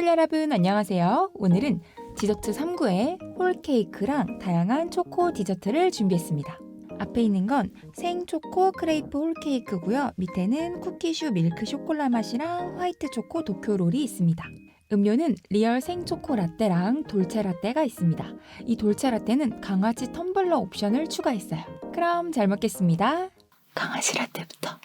초코블 여러분 안녕하세요. 오늘은 디저트 3구의 홀케이크랑 다양한 초코 디저트를 준비했습니다. 앞에 있는 건 생초코 크레이프 홀케이크고요. 밑에는 쿠키슈 밀크 쇼콜라 맛이랑 화이트 초코 도쿄 롤이 있습니다. 음료는 리얼 생초코 라떼랑 돌체 라떼가 있습니다. 이 돌체 라떼는 강아지 텀블러 옵션을 추가했어요. 그럼 잘 먹겠습니다. 강아지 라떼부터.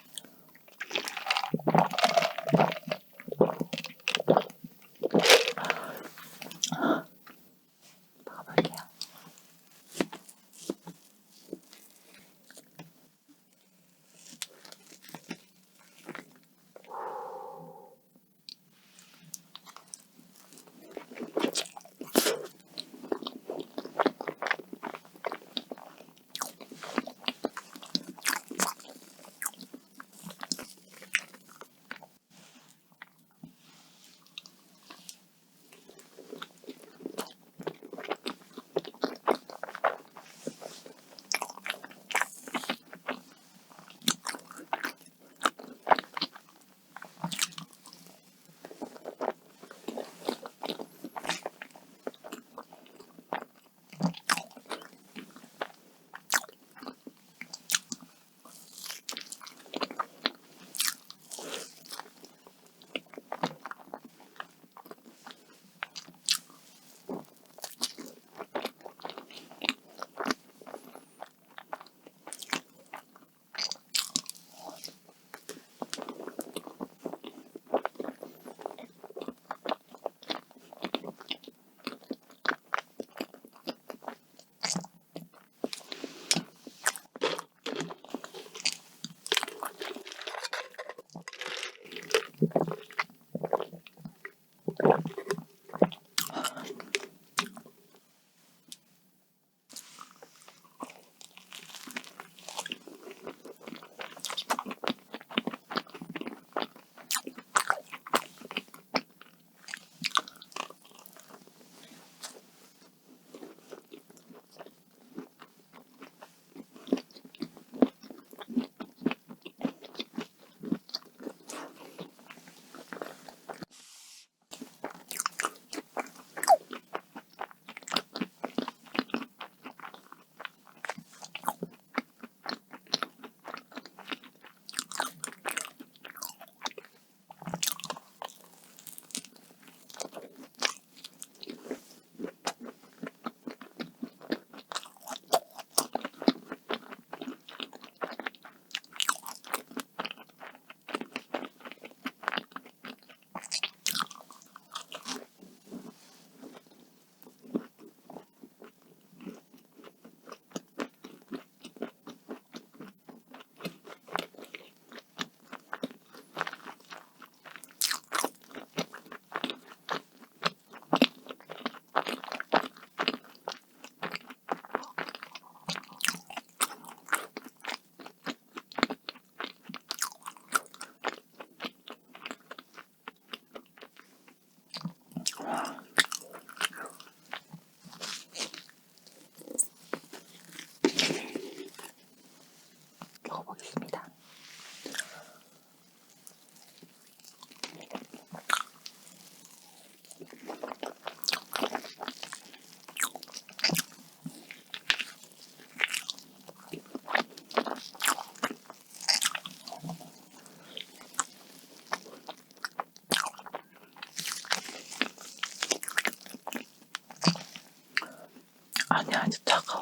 많이 듣다가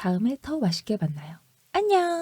다음에 더 맛있게 만나요. 안녕!